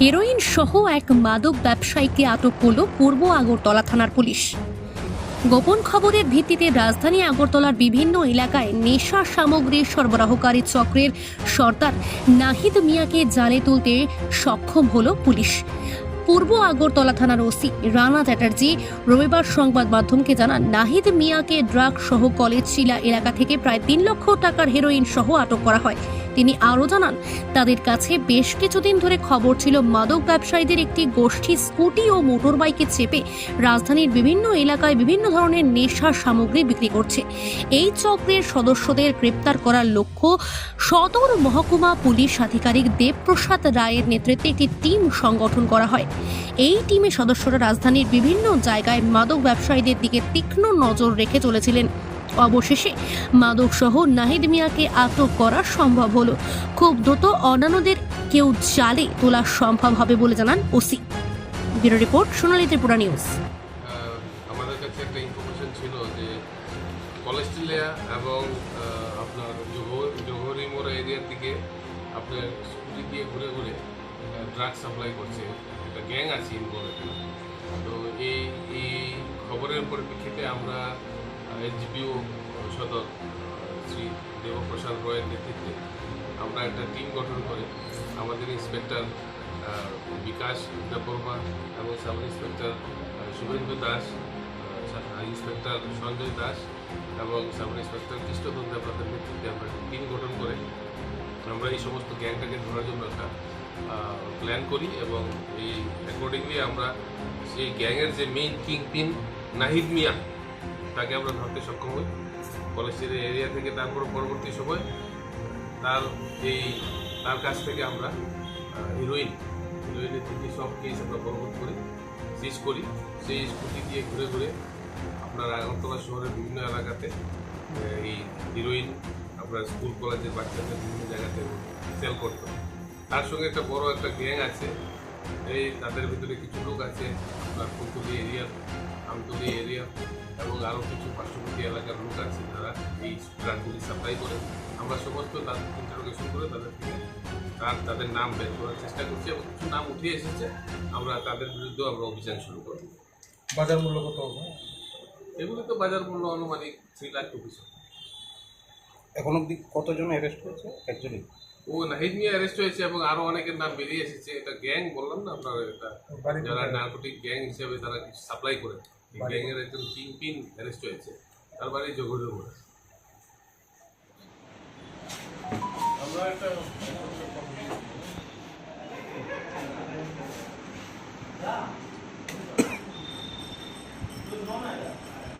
Heroin সহ এক মাদক ব্যবসায়ীকে আটক করল পূর্ব আগরতলা থানার পুলিশ। গোপন খবরের ভিত্তিতে রাজধানী আগরতলার বিভিন্ন এলাকায় নেশা সামগ্রী সরবরাহকারী চক্রের সর্দার নাহিদ মিয়াকে জালে তুলতে সক্ষম হল পুলিশ। পূর্ব আগরতলা থানার ওসি রানা চ্যাটার্জি রবিবার সংবাদ মাধ্যমকে জানান, নাহিদ মিয়াকে ড্রাগ সহ কলেজ, শিলা এলাকা থেকে প্রায় তিন লক্ষ টাকার হেরোইন সহ আটক করা হয়। তিনি আরও জানান, তাদের কাছে বেশ কিছুদিন ধরে খবর ছিল মাদক ব্যবসায়ীদের একটি গোষ্ঠী স্কুটি ও মোটরবাইকে চেপে রাজধানীর বিভিন্ন এলাকায় বিভিন্ন ধরনের নেশা সামগ্রী বিক্রি করছে। এই চক্রের সদস্যদের গ্রেপ্তার করার লক্ষ্য সদর মহকুমা পুলিশ আধিকারিক দেবপ্রসাদ রায়ের নেতৃত্বে একটি টিম সংগঠন করা হয়। এই টিমের সদস্যরা রাজধানীর বিভিন্ন জায়গায় মাদক ব্যবসায়ীদের দিকে তীক্ষ্ণ নজর রেখে চলেছিলেন। অবশেষে মাদকসহ নাহিদ মিয়াকে আটক করা সম্ভব হলো। খুব দ্রুত অন্যান্যদের কেউ জালে তোলা সম্ভব হবে বলে জানান OC. Bureau report, Sonali Tripura news. আমাদের কাছে একটা ইনফরমেশন ছিল যে কলেস্ট্রেলিয়া এবং আপনার জোহর- মোড় এরিয়ার দিকে আপনার স্কুটি দিয়ে ঘুরে ঘুরে ড্রাগ সাপ্লাই করছে। গ্যাং আছে ইনভলভ তো এই এই খবরের পরিপ্রেক্ষিতে আমরা এসজিপিও সদর শ্রী দেবপ্রসাদ রয়ের নেতৃত্বে আমরা একটা টিম গঠন করে আমাদের ইন্সপেক্টর বিকাশ দেববর্মা এবং sub inspector Subhendu Das inspector Sanjay Das এবং সাব ইন্সপেক্টর কৃষ্ণধন দেবনাথের নেতৃত্বে আমরা টিম গঠন করে আমরা এই সমস্ত গ্যাংটাকে ধরার জন্য একটা প্ল্যান করি এবং এই অ্যাকর্ডিংলি আমরা সেই গ্যাংয়ের যে main king pin Nahid Mia, তাকে আমরা ধরতে সক্ষম হই। কলেজের এরিয়া থেকে তারপর পরবর্তী সময় তার এই, তার কাছ থেকে আমরা হিরোইন হিরোইনের থেকে সব কেস আমরা বরবাদ করি সিজ করি, সেই স্কুটি দিয়ে ঘুরে ঘুরে আপনার আগরতলা শহরের বিভিন্ন এলাকাতে এই হিরোইন আপনার স্কুল কলেজের বাচ্চাদের বিভিন্ন জায়গাতে সেল করতো তার সঙ্গে একটা বড় একটা গ্যাং আছে। এই তাদের ভিতরে কিছু লোক আছে আপনার ফুলতুলি এরিয়া আমতুলি এরিয়া এবং আরও কিছু পার্শ্ববর্তী এলাকার লোক আছে তারা এই ড্রাগগুলি সাপ্লাই করে। আমরা সমস্ত তাদের ইন্টারোগেশন করে তাদের থেকে তার তাদের নাম বের করার চেষ্টা করছি এবং কিছু নাম উঠে এসেছে। আমরা তাদের বিরুদ্ধেও আমরা অভিযান শুরু করব। বাজার মূল্য কত এগুলি তো বাজার মূল্য আনুমানিক থ্রি লাখ রুপিস এখন অবধি কতজন অ্যারেস্ট হয়েছে একজনই। ও নাহিদ নিয়ে অ্যারেস্ট হয়েছে এবং আরও অনেকের নাম বেরিয়ে এসেছে। এটা গ্যাং বললাম না আপনার এটা? যারা? নার্কোটিক গ্যাং হিসেবে তারা সাপ্লাই করে। গ্যাং এর গ্যাংয়ের একজন কিং পিন অ্যারেস্ট হয়েছে। তার বাড়ি জগরের আমরা একটা